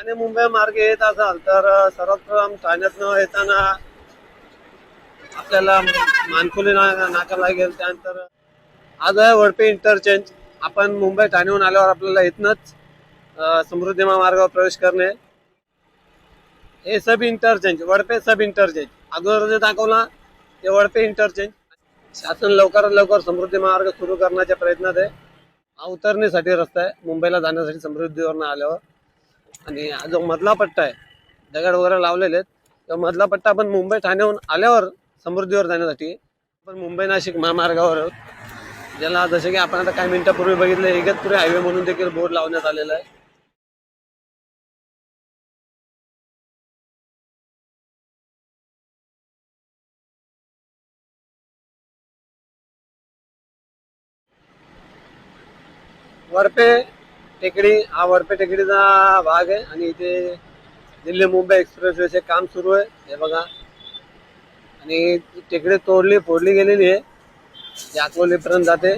ठाणे मुंबई मार्गे येत असाल तर सर्वप्रथम ठाण्यातनं येताना आपल्याला मानकुली ना नाका लागेल त्यानंतर आज आहे वडपे इंटरचेंज आपण मुंबई ठाण्याहून आल्यावर आपल्याला इथनंच समृद्धी महामार्गावर प्रवेश करणे. हे सब इंटरचेंज वडपे सब इंटरचेंज अगोदर जे दाखवला ते वडपे इंटरचेंज शासन लवकरात लवकर समृद्धी महामार्ग सुरू करण्याच्या प्रयत्नात आहे हा उतरणीसाठी रस्ता आहे. मुंबईला जाण्यासाठी समृद्धीवरनं आल्यावर. आणि जो मधला पट्टा आहे दगड वगैरे लावलेले आहेत तो मधला पट्टा आपण मुंबई ठाण्याहून आल्यावर समृद्धीवर जाण्यासाठी आपण मुंबई नाशिक महामार्गावर आहोत. ज्याला जसे की आपण आता काही मिनिटापूर्वी बघितलं इगतपुरी हायवे म्हणून देखील बोर्ड लावण्यात आलेला आहे. वरपे टेकडी हा वरपे टेकडीचा भाग आहे आणि इथे दिल्ली मुंबई एक्सप्रेसवेचे काम सुरू आहे. हे बघा. आणि टेकडी तोडली फोडली गेलेली आहे. अकोलीपर्यंत जाते.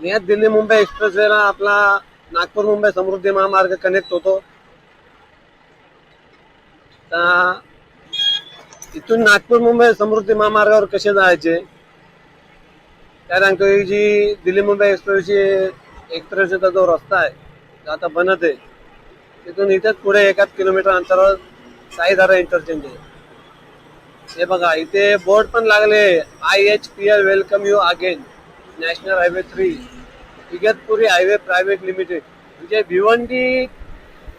आणि यात दिल्ली मुंबई एक्सप्रेसवेला आपला नागपूर मुंबई समृद्धी महामार्ग कनेक्ट होतो. तर इथून नागपूर मुंबई समृद्धी महामार्गावर कसे जायचे? कारण जी दिल्ली मुंबई एक्सप्रेसची एक्सप्रेसचा जो रस्ता आहे तो आता बनत आहे तिथून इथेच पुढे एकाच किलोमीटर अंतरावर साईधारा इंटरचेंज आहे. हे बघा इथे बोर्ड पण लागले I H P L welcome you again national highway three Igatpuri highway private limited म्हणजे भिवंडी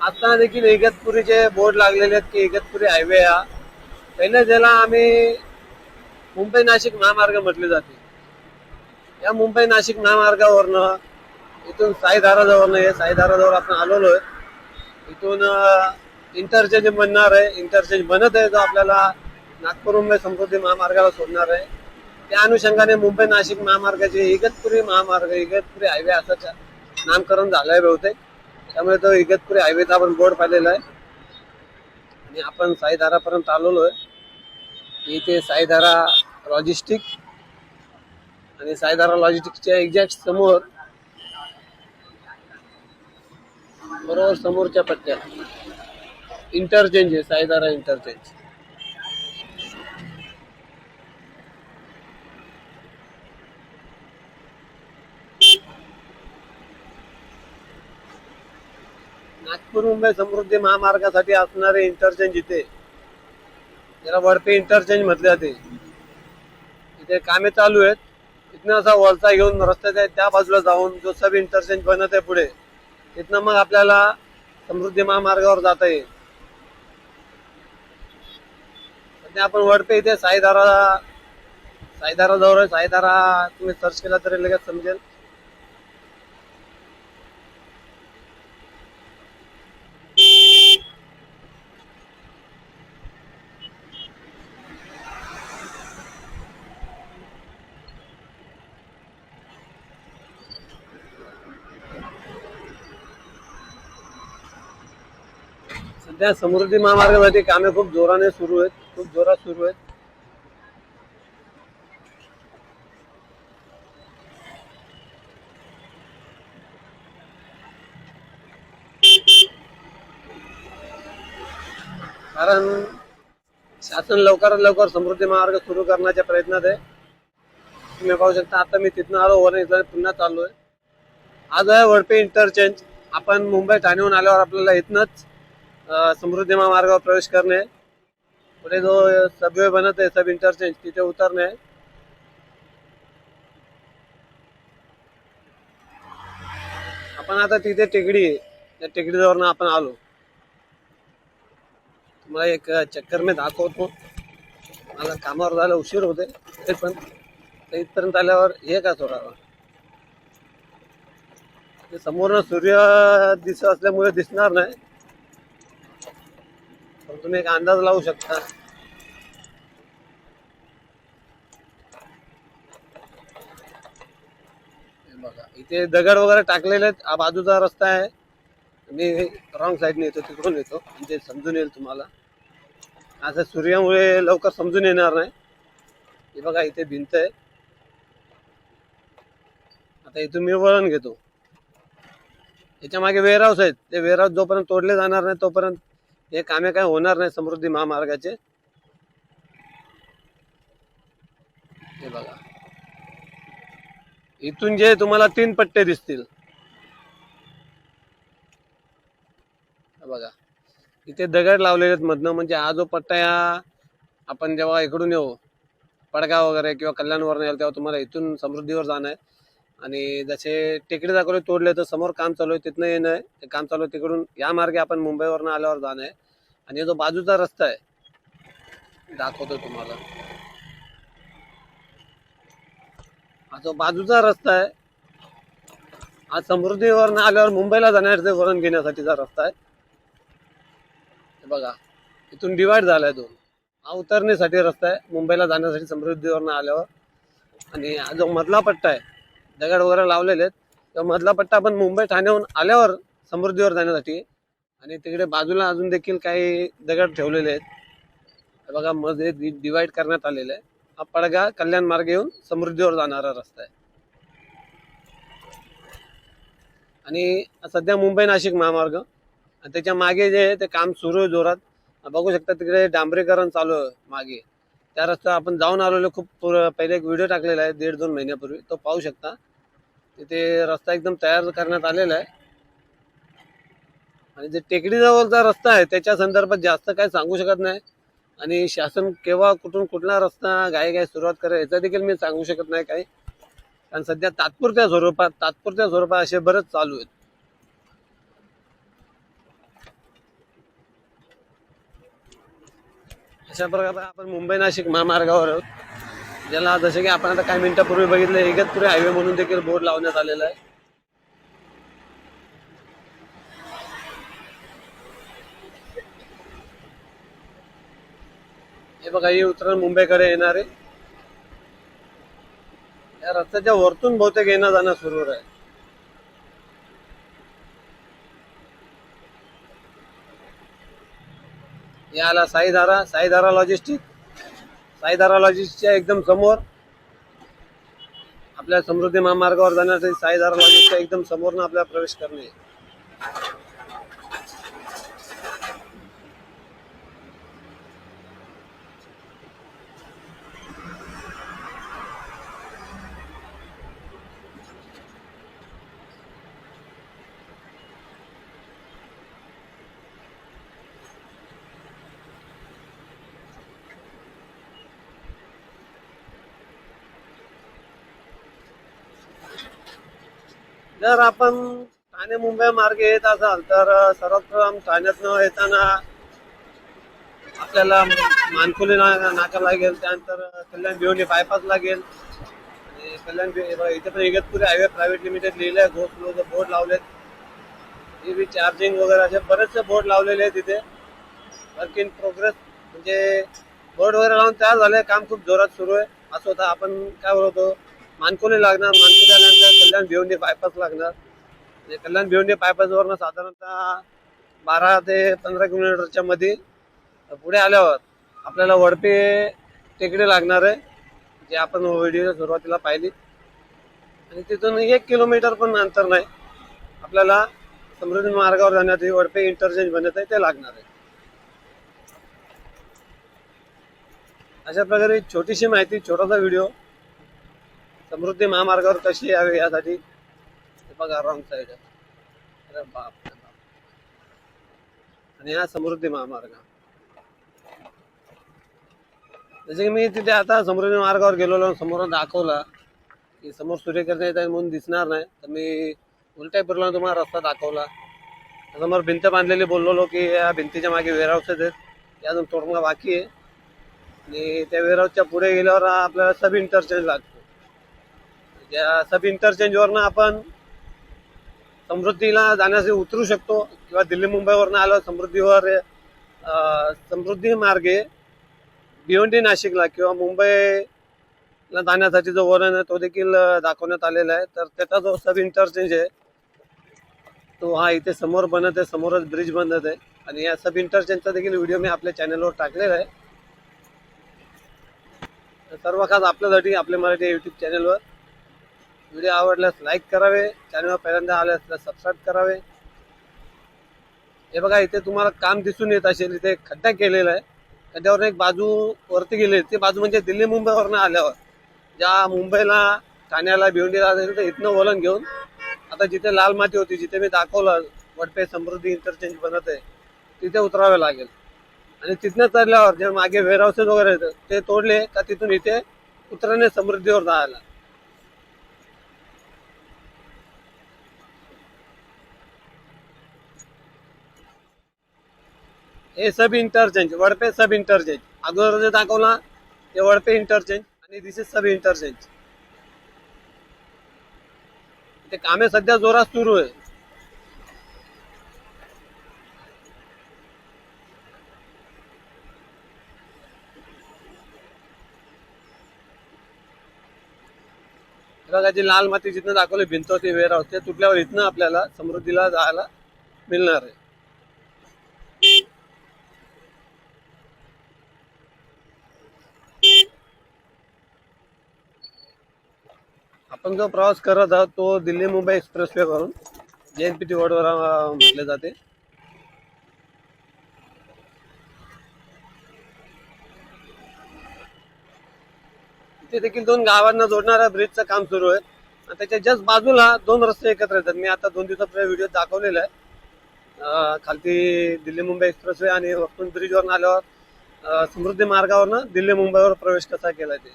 आता देखील इगतपुरीचे बोर्ड लागलेले आहेत की इगतपुरी हायवे हा. पहिले ज्याला आम्ही मुंबई नाशिक महामार्ग म्हटले जाते. या मुंबई नाशिक महामार्गावरनं इथून साईधाराजवळनं हे साईधाराजवळ आपण आलेलो आहे. इथून इंटरचेंज बनणार आहे. इंटरचेंज बनत आहे जो आपल्याला नागपूर मुंबई समृद्धी महामार्गाला सोडणार आहे. त्या अनुषंगाने मुंबई नाशिक महामार्गाचे इगतपुरी महामार्ग इगतपुरी हायवे असं नामकरण झालं आहे बहुतेक. त्यामुळे तो इगतपुरी हायवेचा आपण बोर्ड पाहिलेला आहे. आणि आपण साईधारापर्यंत आलेलो आहे. इथे साईधारा लॉजिस्टिक आणि साईदारा लॉजिस्टिकच्या एक्झॅक्ट समोर बरोबर समोरच्या पट्ट्यात इंटरचेंज आहे साईदारा इंटरचेंज नागपूर मुंबई समृद्धी महामार्गासाठी असणारे इंटरचेंज इथे. त्याला वडपे इंटरचेंज म्हटले जाते इथे कामे चालू आहेत. तिथनं असा वळसा घेऊन रस्त्याच्या त्या बाजूला जाऊन जो सब इंटरचेंज बनत आहे पुढे तिथनं मग आपल्याला समृद्धी महामार्गावर जाता येईल. सध्या आपण वडपे इथे साईदारा साईदारा जवळ साईदारा तुम्ही सर्च केला तरी लगेच समजेल. सध्या समृद्धी महामार्गासाठी कामे खूप जोराने सुरू आहेत. खूप जोरात सुरू आहेत. कारण शासन लवकरात लवकर समृद्धी महामार्ग सुरू करण्याच्या प्रयत्नात आहे. तुम्ही पाहू शकता आता मी तिथनं आलो वर इथं पुन्हा चालू आहे आज आहे वडपे इंटरचेंज आपण मुंबई ठाणेहून आल्यावर आपल्याला इथनंच समृद्धी महामार्गावर प्रवेश करणे. पुढे जो सबवे बनत आहे सब इंटरचेंज तिथे उतरणे. आपण आता तिथे टेकडी आहे. त्या टेकडीजवरनं आपण आलो. तुम्हाला एक चक्कर मी दाखवतो. मला कामावर जायला उशीर होते ते पण इथपर्यंत आल्यावर हे का थोडा समोरनं सूर्य दिसत असल्यामुळे दिसणार नाही. पण तुम्ही एक अंदाज लावू शकता. बघा इथे दगड वगैरे टाकलेले आहेत. हा बाजूचा रस्ता आहे. मी रॉंग साईडने येतो तिकडून येतो. म्हणजे समजून येईल तुम्हाला. असं सूर्यामुळे लवकर समजून येणार नाही. हे बघा इथे भिंत आहे. आता इथून मी वळण घेतो. याच्या मागे वेअरहाऊस आहेत. ते वेअरहाऊस जोपर्यंत तोडले जाणार नाही तोपर्यंत हे कामे काय होणार नाही समृद्धी महामार्गाचे. हे बघा. इथून जे तुम्हाला तीन पट्टे दिसतील. बघा. इथे दगड लावलेले आहेत मधनं म्हणजे हा जो पट्टा या आपण जेव्हा इकडून येऊ पडगाव वगैरे किंवा कल्याणवरून येईल तेव्हा तुम्हाला इथून समृद्धीवर जाणं आहे. आणि जसे टेकडी दाखवले तोडले तर समोर काम चालू आहे तिथनं येणं आहे. ते काम चालू आहे तिकडून या मार्गे आपण मुंबईवरनं आल्यावर जाणं आहे. आणि जो बाजूचा रस्ता आहे दाखवतो तुम्हाला. हा जो बाजूचा रस्ता आहे हा समृद्धीवरनं आल्यावर मुंबईला जाण्यासाठी वरण घेण्यासाठीचा रस्ता आहे. बघा इथून डिवाइड झालाय दोन. हा उतरण्यासाठी रस्ता आहे मुंबईला जाण्यासाठी समृद्धीवरनं आल्यावर. आणि हा जो मधला पट्टा आहे दगड वगैरे लावलेले आहेत. तर मधला पट्टा आपण मुंबई ठाण्याहून आल्यावर समृद्धीवर जाण्यासाठी आणि तिकडे बाजूला अजून देखील काही दगड ठेवलेले आहेत. हे बघा मध्ये डिवाइड करण्यात आलेलं आहे. हा पडगा कल्याण मार्ग येऊन समृद्धीवर जाणारा रस्ता आहे. आणि सध्या मुंबई नाशिक महामार्ग. आणि त्याच्यामागे जे आहे ते काम सुरू आहे जोरात. बघू शकता तिकडे डांबरीकरण चालू आहे मागे. त्या रस्ता आपण जाऊन आलेलो खूप पहिले एक व्हिडिओ टाकलेला आहे दीड दोन महिन्यापूर्वी. तो पाहू शकता. तिथे रस्ता एकदम तयार करण्यात आलेला आहे. आणि जे टेकडीजवळचा रस्ता आहे त्याच्या संदर्भात जास्त काय सांगू शकत नाही. आणि शासन केव्हा कुठून कुठला रस्ता गाई गाय सुरुवात करेल याचा देखील मी सांगू शकत नाही काही. कारण सध्या तात्पुरत्या स्वरूपात तात्पुरत्या स्वरूपात असे बरेच चालू आहेत. अशा प्रकारे आपण मुंबई नाशिक महामार्गावर आहोत. ज्याला जसे की आपण आता काही मिनिटापूर्वी बघितलं इगतपुरी हायवे म्हणून देखील बोर्ड लावण्यात आलेला आहे. हे बघा ही उतरण मुंबईकडे येणारे. या रस्त्याच्या वरतून बहुतेक येणं जाणं सुरू आहे. याला साईधारा साईधारा लॉजिस्टिक साईधारा लॉजिस्टिकच्या एकदम समोर आपल्या समृद्धी महामार्गावर जाण्यासाठी साईधारा लॉजिस्टिकच्या एकदम समोरनं आपल्याला प्रवेश करणे. जर आपण ठाणे मुंबई मार्गे येत असाल तर सर्वप्रथम ठाण्यातनं येताना आपल्याला मानकुली ना- नाका लागेल त्यानंतर कल्याण भिवणी बायपास लागेल. आणि कल्याण इथे पण इगतपुरी हायवे प्रायव्हेट लिमिटेड लिहिलं आहे घोष बोर्ड लावलेत. ईव्ही चार्जिंग वगैरे असे बरेचसे बोर्ड लावलेले आहेत तिथे वर्क इन प्रोग्रेस म्हणजे बोर्ड वगैरे लावून तयार झाले काम खूप जोरात सुरू आहे. असं होतं आपण काय बोलतो मानकोली लागणार मानकोली कल्याण भिवंडी बायपास लागणार. म्हणजे कल्याण भिवंडी बायपासवरनं साधारणतः बारा ते पंधरा किलोमीटरच्या मध्ये पुढे आल्यावर आपल्याला वडपे टेकडे लागणार आहे जे आपण व्हिडिओ सुरुवातीला पाहिली. आणि तिथून एक किलोमीटर पण अंतर नाही. आपल्याला समृद्धी मार्गावर जाण्यासाठी वडपे इंटरचेंज बनत आहे ते लागणार आहे. अशा प्रकारे छोटीशी माहिती छोटासा व्हिडिओ समृद्धी महामार्गावर कशी यावी यासाठी? बघा रॉंग साईड अरे बाप बाप. आणि हा समृद्धी महामार्ग. जसे की मी तिथे आता समृद्धी मार्गावर गेलेलो समोर दाखवला की समोर सूर्यकिरण येत आहे म्हणून दिसणार नाही. तर मी उलट्या फिरलो तुम्हाला रस्ता दाखवला. समोर भिंत बांधलेली बोललेलो की या भिंतीच्या मागे वेअरहाऊस आहेत. ते अजून तोडणं बाकी आहे. आणि त्या वेअरहाऊसच्या पुढे गेल्यावर आपल्याला सब इंटरचेंज लागतो. या सब इंटरचेंजवरनं आपण समृद्धीला जाण्यासाठी उतरू शकतो. किंवा दिल्ली मुंबईवरनं आलो समृद्धीवर समृद्धी मार्गे भिवंडी नाशिकला किंवा मुंबईला जाण्यासाठी जो वरण आहे तो देखील दाखवण्यात आलेला आहे. तर त्याचा जो सब इंटरचेंज आहे तो हा इथे समोर बनत आहे समोरच ब्रिज बनत आहे. आणि या सब इंटरचेंजचा देखील व्हिडिओ मी आपल्या चॅनलवर टाकलेला आहे. तर सर्व खास आपल्यासाठी आपल्या मराठी यूट्यूब चॅनलवर व्हिडिओ आवडल्यास लाईक करावे चॅनलवर पहिल्यांदा आले असल्यास सबस्क्राईब करावे. हे बघा इथे तुम्हाला काम दिसून येत असेल इथे खड्डा केलेला आहे. खड्ड्यावर एक बाजू वरती गेली ती बाजू म्हणजे दिल्ली मुंबईवरनं आल्यावर. ज्या मुंबईला ठाण्याला भिवंडीला असेल तर इथनं वळण घेऊन आता जिथे लाल माती होती जिथे मी दाखवलं वडपे समृद्धी इंटरचेंज बनत आहे तिथे उतरावे लागेल. आणि तिथनं चढल्यावर जे मागे वेअरहाऊसेस वगैरे ते तोडले का तिथून इथे उतरणे समृद्धीवर जायला. हे सब इंटरचेंज वडपे सब इंटरचेंज अगोदर जे दाखवला ते वडपे इंटरचेंज आणि दिस इज सब इंटरचेंज ते कामे सध्या जोरात सुरू आहे. बघा जी लाल माती जिथनं दाखवली भिंत होती वेअर हाऊस ते तुटल्यावर इथनं आपल्याला समृद्धीला जायला मिळणार आहे. आपण जो प्रवास करत आहोत तो दिल्ली मुंबई एक्सप्रेसवे वरून. जे एन पी टी रोडवर म्हटले जाते. इथे देखील दोन गावांना जोडणाऱ्या ब्रिजचं काम सुरू आहे. आणि त्याच्या जस्ट बाजूला दोन रस्ते एकत्र येतात. मी आता दोन दिवसापूर्वी व्हिडिओ दाखवलेला आहे. खालती दिल्ली मुंबई एक्सप्रेसवे आणि वरतून ब्रिजवरून आल्यावर समृद्धी मार्गावरनं दिल्ली मुंबईवर प्रवेश कसा केला ते.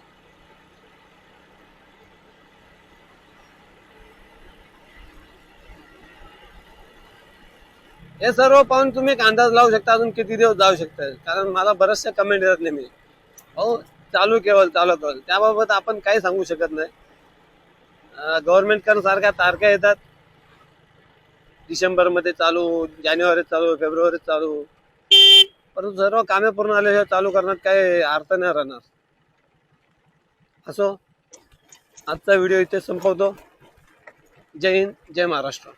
हे सर्व पाहून तुम्ही एक अंदाज लावू शकता अजून किती दिवस जाऊ शकता कारण मला बरेचसे कमेंट येतात नेहमी. हो चालू केवळ चालू केवळ त्याबाबत आपण काही सांगू शकत नाही. गव्हर्नमेंटकडून सारख्या तारख्या येतात. डिसेंबरमध्ये चालू जानेवारीत चालू फेब्रुवारीत चालू. परंतु सर्व कामे पूर्ण आल्याशिवाय चालू करण्यात काही अर्थ नाही राहणार. असो. आजचा व्हिडिओ इथे संपवतो. जय हिंद जय महाराष्ट्र.